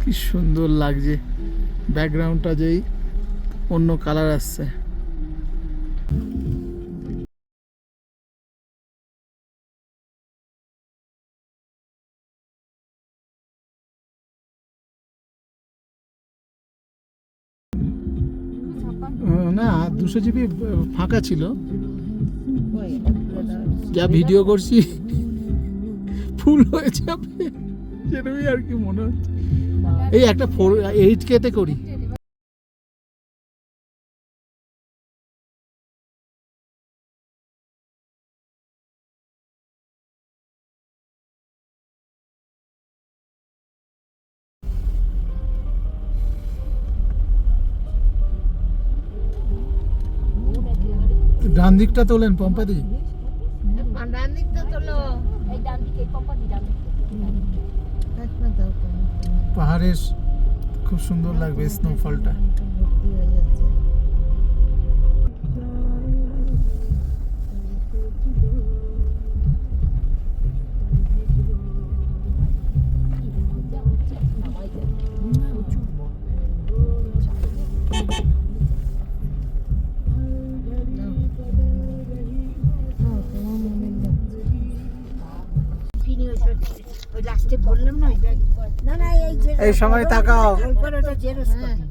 কি সুন্দর লাগছে ব্যাকগ্রাউন্ডটা যেই অন্য কালার আসছে না দুশো জিবি ফাঁকা ছিল। যা ভিডিও করছি, ফুল হয়ে যাবে সেরকমই আর কি মনে হচ্ছে। এই একটা ফোর এইট কেতে করি। ডান দিকটা তোলেন পম্পাদি। ডান দিকটা তোলো। এই ডান দিকে এই পম্পাটি ডান পাহাড়ের খুব সুন্দর লাগবে স্নোফলটা ভর্তি হয়ে ওই লাস্টে বললাম না না না এই যে এই সময় তাকাও। একবার ওটা জেরক্স কপি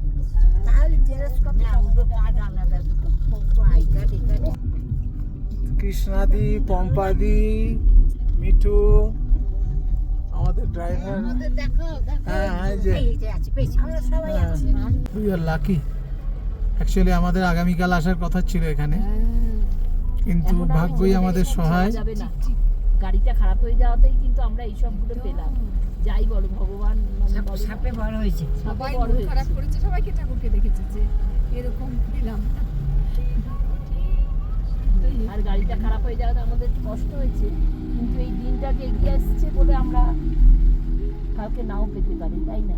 তাহলে জেরক্স কপি কার্ড আলাদা। আই কার্ড কৃষ্ণাদি পম্পাদি মিঠু আমাদের ড্রাইভার আমাদের দেখো দেখো হ্যাঁ এই যে। এই যে আছে পেয়েছি। আমরা সবাই হ্যাঁ। উই আর লাকি অ্যাকচুয়ালি আমাদের আগামীকাল আসার কথা ছিল এখানে। কিন্তু ভাগ্যই আমাদের সহায়। গাড়িটা খারাপ হয়ে যাওয়াতেই কিন্তু আমরা এই সবগুলো পেলাম। যাই বলো ভগবান মানে। সাপে বড় হয়েছে। সবাই বড় খারাপ করেছে সবাইকে ঠাকুরকে দেখেছে যে এরকম পেলাম। আর গাড়িটা খারাপ হয়ে যাওয়াতে আমাদের কষ্ট হয়েছে কিন্তু এই দিনটাকে এগিয়ে আসছে বলে আমরা কাউকে নাও পেতে পারি তাই না?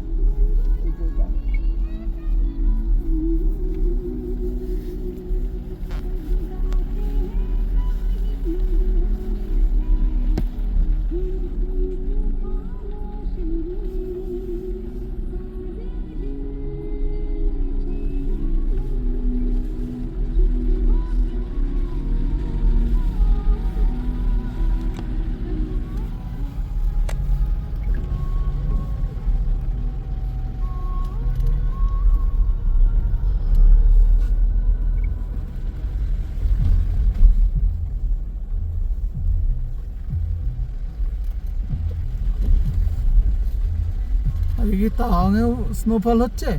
কি তাওয়াংয়েও স্নোফল হচ্ছে?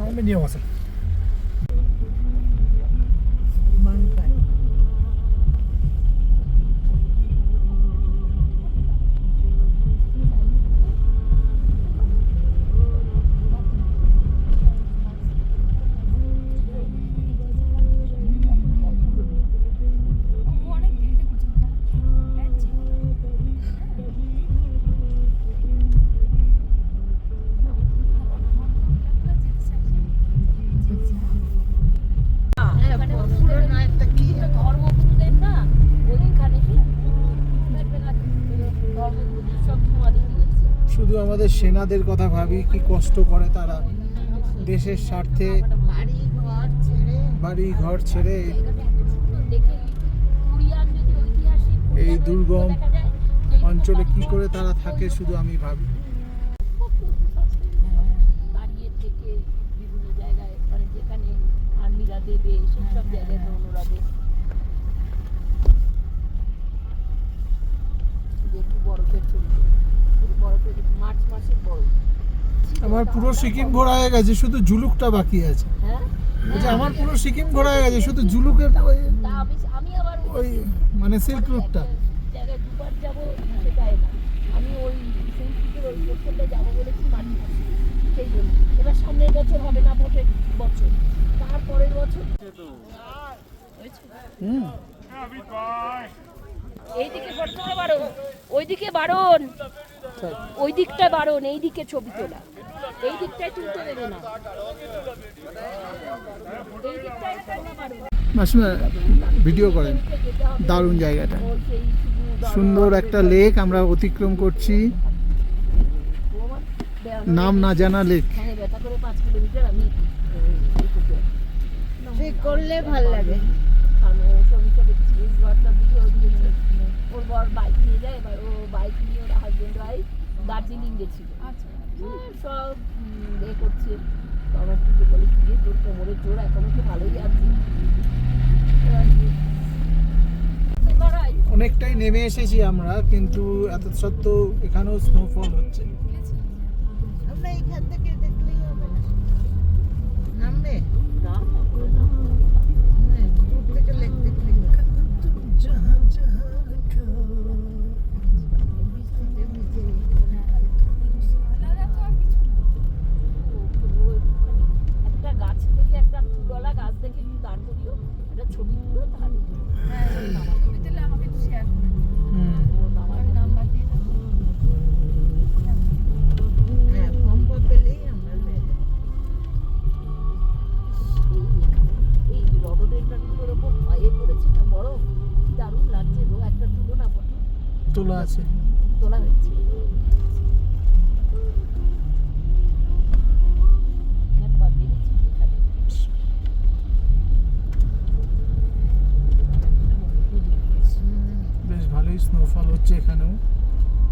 অনেক ওখানে ধর্মগুরুদের না কি? ধর্মগুরুদের সব সমাধি দিয়েছে শুধু আমাদের সেনাদের কথা ভাবি কি কষ্ট করে তারা দেশের স্বার্থে বাড়ি ঘর ছেড়ে এই দুর্গম অঞ্চলে কি করে তারা থাকে শুধু আমি ভাবি দাঁড়িয়ে থেকে বিভিন্ন জায়গায় মানে যেখানে আর্মিরা দেবে সেই সব জায়গায় রৌনরা দেবে যে একটু বরফের ছবি বরফের মার্চ মাসের বরফ। আমার পুরো সিকিম ঘোরা হয়ে গেছে শুধু জুলুকটা বাকি আছে। হ্যাঁ? বলছি, আমার পুরো সিকিম ঘোরা হয়ে গেছে শুধু জুলুকের ওই- মানে সিল্ক রুটটা। এবার সামনের বছর হবে না বছর। এইদিকে বারণ। ওইদিকে বারণ। ওই দিকটা বারণ এই দিকে ছবি তোলা। এই দিকটায় তুলতে দেবে না। এই দিকটায় বারণ। মাসিমা ভিডিও করেন। দারুণ জায়গাটা। সুন্দর একটা লেক আমরা অতিক্রম করছি। নাম না জানা লেক হ্যাঁ ব্যথা করে পাঁচ কিলোমিটার আমি এই করতে পারি। ঠিক করলে ভালো লাগে। আমি ঘরটা ভিডিও দিয়েছে। ওর বর বাইক নিয়ে যায় এবার ও বাইক নিয়ে ওর হাজবেন্ড ওয়াইফ দার্জিলিং গেছিল। আচ্ছা। সব এ করছে। তো আমার দিকে বলে কি রে, তোর কোমরের জোর এখনও তো ভালোই আছে? আই। অনেকটাই নেমে এসেছি আমরা কিন্তু এত সত্ত্বেও এখানেও স্নোফল হচ্ছে। তোলা আছে। তোলা হয়েছে। বেশ ভালোই স্নোফল হচ্ছে এখানেও।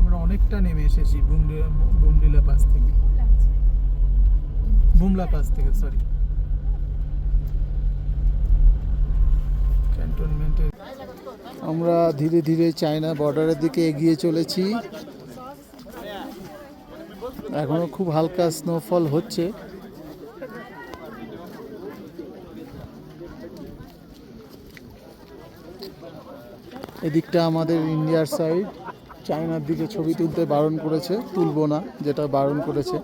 আমরা অনেকটা নেমে এসেছি বুমলিলা বুমলিলা পাস থেকে। বুমলা পাস থেকে সরি আমরা ধীরে ধীরে চায়না বর্ডারের দিকে এগিয়ে চলেছি। এখনও খুব হালকা স্নোফল হচ্ছে। এদিকটা আমাদের ইন্ডিয়ার সাইড চায়নার দিকে ছবি তুলতে বারণ করেছে। তুলবো না, যেটা বারণ করেছে।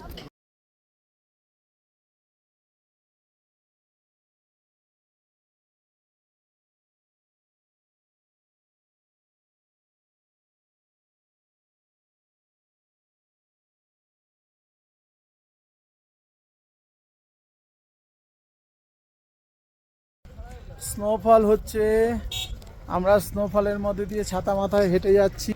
স্নোফল হচ্ছে। আমরা স্নোফলের মধ্যে দিয়ে ছাতা মাথায় হেঁটে যাচ্ছি।